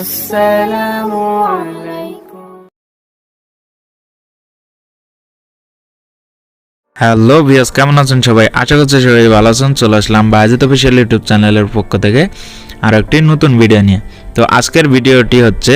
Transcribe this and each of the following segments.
السلام عليكم hello ভিয়াস কেমন আছেন সবাই আশা করছি সবাই ভালো আছেন চলে আসলাম বাজিত অফিসিয়াল ইউটিউব চ্যানেলের পক্ষ থেকে আর একটি নতুন ভিডিও নিয়ে তো আজকের ভিডিওটি হচ্ছে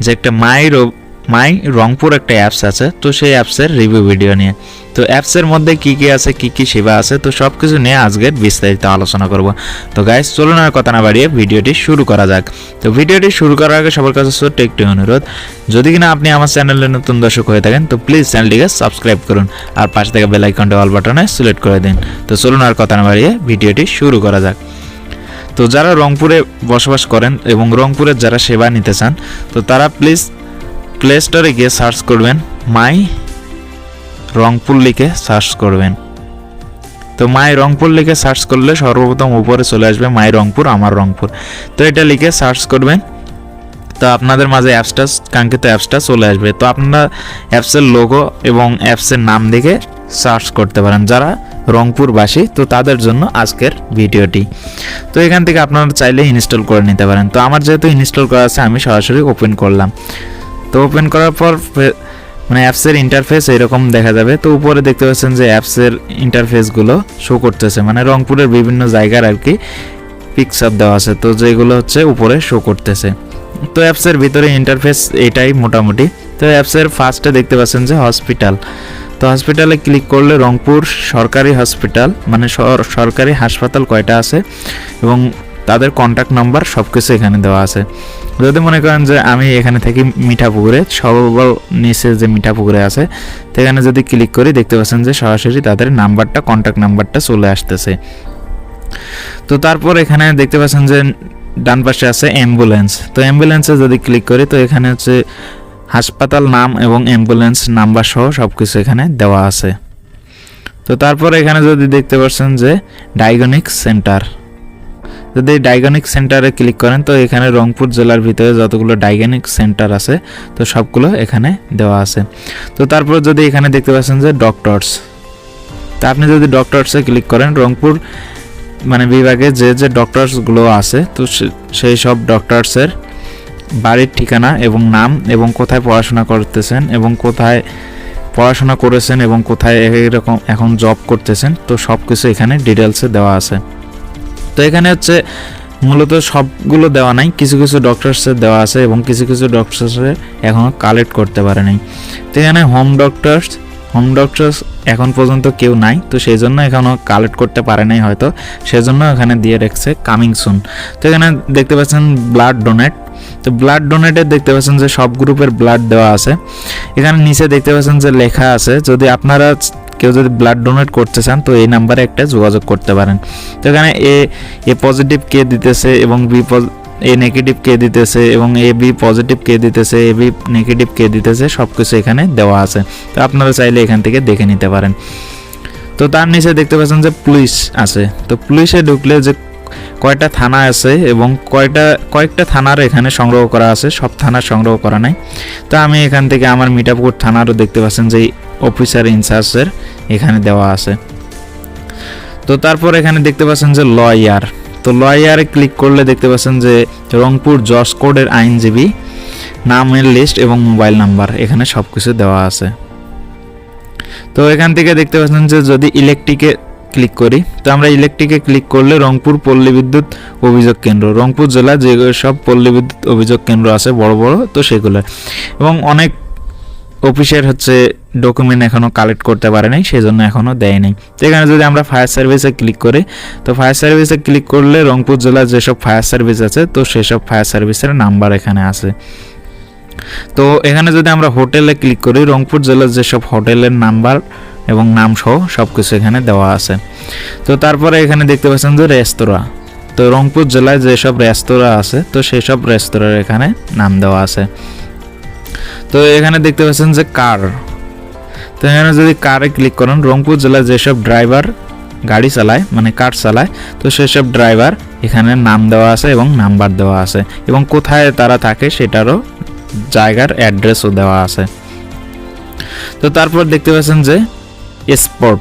যে একটা মাই রো- মাই রংপুর একটা অ্যাপস আছে, তো সেই অ্যাপসের রিভিউ ভিডিও নিয়ে। তো অ্যাপসের মধ্যে কি কি আছে, কি কি সেবা আছে, তো সব কিছু নিয়ে আজকের বিস্তারিত আলোচনা করব। তো গাইস চলুন আর কথা না বাড়িয়ে ভিডিওটি শুরু করা যাক। তো ভিডিওটি শুরু করার আগে সবার কাছে ছোট্ট একটি অনুরোধ, যদি কিনা আপনি আমার চ্যানেলে নতুন দর্শক হয়ে থাকেন, তো প্লিজ চ্যানেলটিকে সাবস্ক্রাইব করুন আর পাশে থেকে বেল আইকনটা অল বাটনে সিলেক্ট করে দিন। তো চলুন আর কথা না বাড়িয়ে ভিডিওটি শুরু করা যাক। তো যারা রংপুরে বসবাস করেন এবং রংপুরের যারা সেবা নিতে চান, তো তারা প্লিজ প্লে স্টোরে গিয়ে সার্চ করবেন মাই রংপুর লিখে সার্চ করবেন। তো মাই রংপুর লিখে সার্চ করলে সর্বপ্রথম উপরে চলে আসবে মাই রংপুর আমার রংপুর। তো এটা লিখে সার্চ করবেন। তো আপনাদের মাঝে অ্যাপসটা কাঙ্ক্ষিত অ্যাপসটা চলে আসবে। তো আপনারা অ্যাপসের লোগো এবং অ্যাপসের নাম দেখে সার্চ করতে পারেন যারা রংপুরবাসী। তো তাদের জন্য আজকের ভিডিওটি। তো এখান থেকে আপনারা চাইলে ইনস্টল করে নিতে পারেন। তো আমার যেহেতু ইনস্টল করা আছে, আমি সরাসরি ওপেন করলাম। তো ওপেন করার পর মানে অ্যাপসের ইন্টারফেস এরকম দেখা যাবে। তো উপরে দেখতে পাচ্ছেন যে অ্যাপসের ইন্টারফেসগুলো শো করতেছে। মানে রংপুরের বিভিন্ন জায়গার আর কি পিকচার দেওয়া আছে। তো যেগুলো হচ্ছে উপরে শো করতেছে। তো অ্যাপসের ভিতরে ইন্টারফেস এটাই মোটামুটি। তো অ্যাপসের ফার্স্টে দেখতে পাচ্ছেন যে হসপিটাল তো হসপিটালে ক্লিক করলে রংপুর সরকারি হসপিটাল মানে সর- সরকারি হাসপাতাল কয়টা আছে? এবং তাদের কন্ট্যাক্ট নাম্বার সব কিছু এখানে দেওয়া আছে। যদি মনে করেন যে আমি এখানে থাকি মিঠাপুকুরে সর্বল নিচে যে মিঠাপুকুরে আছে, সেখানে যদি ক্লিক করি দেখতে পাচ্ছেন যে সরাসরি তাদের নাম্বারটা কন্ট্যাক্ট নাম্বারটা চলে আসতেছে। তো তারপর এখানে দেখতে পাচ্ছেন যে ডান পাশে আছে অ্যাম্বুলেন্স তো অ্যাম্বুলেন্সে যদি ক্লিক করি, তো এখানে হচ্ছে হাসপাতাল নাম এবং অ্যাম্বুলেন্স নাম্বার সহ সব কিছু এখানে দেওয়া আছে। তো তারপর এখানে যদি দেখতে পাচ্ছেন যে ডায়াগনিক সেন্টার যদি ডায়াগনিক সেন্টারে ক্লিক করেন, তো এখানে রংপুর জেলার ভিতরে যতগুলো ডায়াগনিক সেন্টার আছে, তো সবগুলো এখানে দেওয়া আছে। তো তারপর যদি এখানে দেখতে পাচ্ছেন যে ডক্টরস, তা আপনি যদি ডক্টরসে ক্লিক করেন, রংপুর মানে বিভাগে যে যে ডক্টরসগুলো আছে, তো সেই সব ডক্টরসের বাড়ির ঠিকানা এবং নাম এবং কোথায় পড়াশোনা করতেছেন এবং কোথায় পড়াশোনা করেছেন এবং কোথায় এরকম এখন জব করতেছেন, তো সব কিছু এখানে ডিটেলসে দেওয়া আছে। তো এখানে হচ্ছে মূলত সবগুলো দেওয়া নাই, কিছু কিছু ডক্টরসের দেওয়া আছে এবং কিছু কিছু ডক্টরসে এখনও কালেক্ট করতে পারে নাই। তো এখানে হোম ডক্টরস হোম ডক্টরস এখন পর্যন্ত কেউ নাই, তো সেই জন্য এখনও কালেক্ট করতে পারে নাই হয়তো। সেজন্য এখানে দিয়ে রেখেছে কামিং সুন তো এখানে দেখতে পাচ্ছেন ব্লাড ডোনেট তো ব্লাড ডোনেটে দেখতে পাচ্ছেন যে সব গ্রুপের ব্লাড দেওয়া আছে। এখানে নিচে দেখতে পাচ্ছেন যে লেখা আছে, যদি আপনারা কেউ যদি ব্লাড ডোনেট করতে চান, তো এই নাম্বারে একটা যোগাযোগ করতে পারেন। তো এখানে এ এ পজিটিভ কে দিতেছে এবং বি এ নেগেটিভ কে দিতেছে এবং এ বি পজিটিভ কে দিতেছে, এ বি নেগেটিভ কে দিতেছে সব কিছু এখানে দেওয়া আছে। তো আপনারা চাইলে এখান থেকে দেখে নিতে পারেন। তো তার নিচে দেখতে পাচ্ছেন যে পুলিশ আছে। তো পুলিশে ঢুকলে যে কয়টা থানা আছে এবং কয়টা, কয়েকটা থানার এখানে সংগ্রহ করা আছে, সব থানার সংগ্রহ করা নাই। তো আমি এখান থেকে আমার মিঠাপুর থানারও দেখতে পাচ্ছেন যে অফিসার ইনচার্জের এখানে দেওয়া আছে। তো তারপর এখানে দেখতে পাচ্ছেন যে লয়ার তো লয়ারে ক্লিক করলে দেখতে পাচ্ছেন যে রংপুর জজ কোডের আইনজীবী, নামের লিস্ট এবং মোবাইল নাম্বার এখানে সব কিছু দেওয়া আছে। তো এখান থেকে দেখতে পাচ্ছেন যে যদি ইলেকট্রিকে ক্লিক করি। তো আমরা ইলেকট্রিকে ক্লিক করলে রংপুর পল্লী বিদ্যুৎ অভিযোগ কেন্দ্র, রংপুর জেলা যে সব পল্লী বিদ্যুৎ অভিযোগ কেন্দ্র আছে, বড় বড়, তো সেগুলো। এবং অনেক অফিসের হচ্ছে ডকুমেন্ট এখনও কালেক্ট করতে পারে নাই সেই জন্য এখনও দেয় নাই। এখানে যদি আমরা ফায়ার সার্ভিসে ক্লিক করি, তো ফায়ার সার্ভিসে ক্লিক করলে রংপুর জেলার যেসব ফায়ার সার্ভিস আছে, তো সেসব ফায়ার সার্ভিসের নাম্বার এখানে আছে। তো এখানে যদি আমরা হোটেলে ক্লিক করি, রংপুর জেলার যেসব হোটেলের নাম্বার এবং নাম সহ সব কিছু এখানে দেওয়া আছে। তো তারপরে এখানে দেখতে পাচ্ছেন যে রেস্তোরাঁ। তো রংপুর জেলায় যেসব রেস্তোরাঁ আছে, তো সেই সব রেস্তোরাঁর এখানে নাম দেওয়া আছে। তো এখানে দেখতে পাচ্ছেন যে কার। তো এখানে যদি কারে ক্লিক করেন, রংপুর জেলায় যেসব ড্রাইভার গাড়ি চালায় মানে কার চালায়, তো সেসব ড্রাইভার এখানে নাম দেওয়া আছে এবং নাম্বার দেওয়া আছে এবং কোথায় তারা থাকে সেটারও জায়গার অ্যাড্রেসও দেওয়া আছে। তো তারপর দেখতে পাচ্ছেন যে স্পট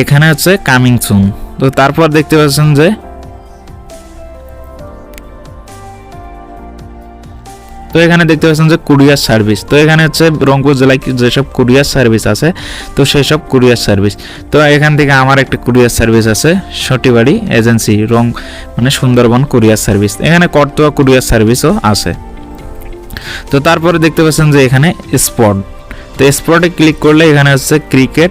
এখানে হচ্ছে কামিং সুন তো তারপর দেখতে পাচ্ছেন যে তো এখানে দেখতে পাচ্ছেন যে কুরিয়ার সার্ভিস। তো এখানে হচ্ছে রংপুর জেলায় যেসব কুরিয়ার সার্ভিস আছে, তো সেই সব কুরিয়ার সার্ভিস। তো এখান থেকে আমার একটা কুরিয়ার সার্ভিস আছে, সটিবাড়ি এজেন্সি, রং মানে সুন্দরবন কুরিয়ার সার্ভিস। এখানে করতোয়া কুরিয়ার সার্ভিসও আছে। তো তারপরে দেখতে পাচ্ছেন যে এখানে স্পট তো স্পটে ক্লিক করলে এখানে হচ্ছে ক্রিকেট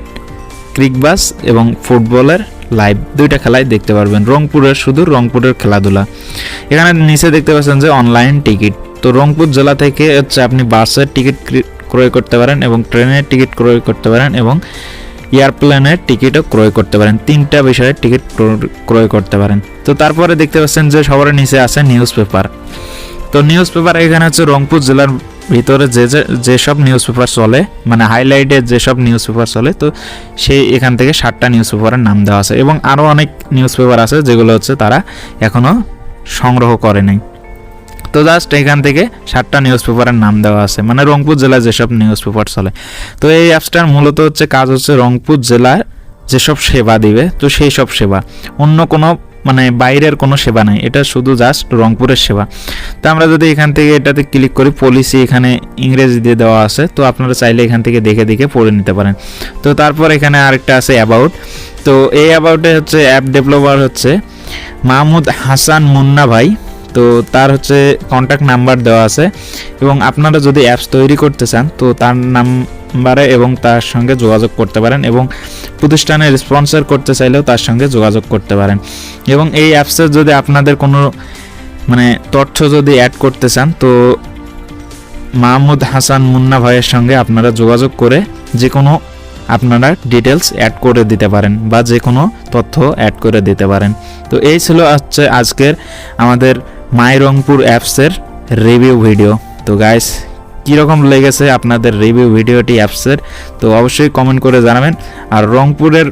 ক্রিকবাস এবং ফুটবলের লাইভ দুইটা খেলাই দেখতে পারবেন। রংপুরের শুধু রংপুরের খেলাধুলা। এখানে নিচে দেখতে পাচ্ছেন যে অনলাইন টিকিট তো রংপুর জেলা থেকে হচ্ছে আপনি বাসের টিকিট ক্রি- ক্রয় করতে পারেন এবং ট্রেনের টিকিট ক্রয় করতে পারেন এবং এয়ারপ্লেনের টিকিটও ক্রয় করতে পারেন। তিনটা বিষয়ের টিকিট ক্র- ক্রয় করতে পারেন। তো তারপরে দেখতে পাচ্ছেন যে সবার নিচে আছে নিউজ পেপার তো নিউজ পেপার এখানে হচ্ছে রংপুর জেলার ভিতরে যে যে যেসব নিউজ পেপার চলে মানে হাইলাইটের যেসব নিউজ পেপার চলে, তো সেই এখান থেকে ষাটটা নিউজ পেপারের নাম দেওয়া আছে। এবং আরও অনেক নিউজ পেপার আছে, যেগুলো হচ্ছে তারা এখনও সংগ্রহ করে নাই। তো জাস্ট এখান থেকে ষাটটা নিউজ পেপারের নাম দেওয়া আছে। মানে রংপুর জেলায় যেসব নিউজ পেপার চলে। তো এই অ্যাপসটার মূলত হচ্ছে কাজ হচ্ছে রংপুর জেলার যেসব সেবা দিবে, তো সেই সব সেবা। অন্য কোনো মানে বাইরের কোনো সেবা নাই। এটা শুধু জাস্ট রংপুরের সেবা। তো আমরা যদি এখান থেকে এটাতে ক্লিক করি পলিসি এখানে ইংরেজি দিয়ে দেওয়া আছে। তো আপনারা চাইলে এখান থেকে দেখে দেখে পড়ে নিতে পারেন। তো তারপর এখানে আরেকটা আছে অ্যাবাউট তো এই অ্যাবাউটে হচ্ছে অ্যাপ ডেভেলপার হচ্ছে মাহমুদ হাসান মুন্না ভাই। তো তার হচ্ছে কন্ট্যাক্ট নাম্বার দেওয়া আছে। এবং আপনারা যদি অ্যাপস তৈরি করতে চান, তো তার নাম্বারে এবং তার সঙ্গে যোগাযোগ করতে পারেন এবং প্রতিষ্ঠানের স্পন্সর করতে চাইলেও তার সঙ্গে যোগাযোগ করতে পারেন। এবং এই অ্যাপসে যদি আপনাদের কোনো মানে তথ্য যদি অ্যাড করতে চান, তো মাহমুদ হাসান মুন্না ভাইয়ের সঙ্গে আপনারা যোগাযোগ করে যে কোনো আপনারা ডিটেলস অ্যাড করে দিতে পারেন বা যে কোনো তথ্য অ্যাড করে দিতে পারেন। তো এই ছিল হচ্ছে আজকের আমাদের মাই রংপুর অ্যাপসের রিভিউ ভিডিও তো গাইস কীরকম লেগেছে আপনাদের রিভিউ ভিডিওটি অ্যাপসের তো অবশ্যই কমেন্ট করে জানাবেন। আর রংপুরের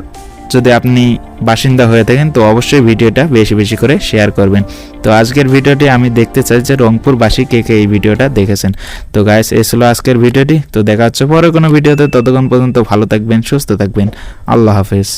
যদি আপনি বাসিন্দা হয়ে থাকেন, তো অবশ্যই ভিডিওটা বেশি বেশি করে শেয়ার করবেন। তো আজকের ভিডিওটি আমি দেখতে চাই যে রংপুরবাসী কে কে এই ভিডিওটা দেখেছেন। তো গাইস এই ছিল আজকের ভিডিওটি। তো দেখা হচ্ছে পরে কোনো ভিডিওতে। ততক্ষণ পর্যন্ত ভালো থাকবেন, সুস্থ থাকবেন। আল্লাহ হাফেজ।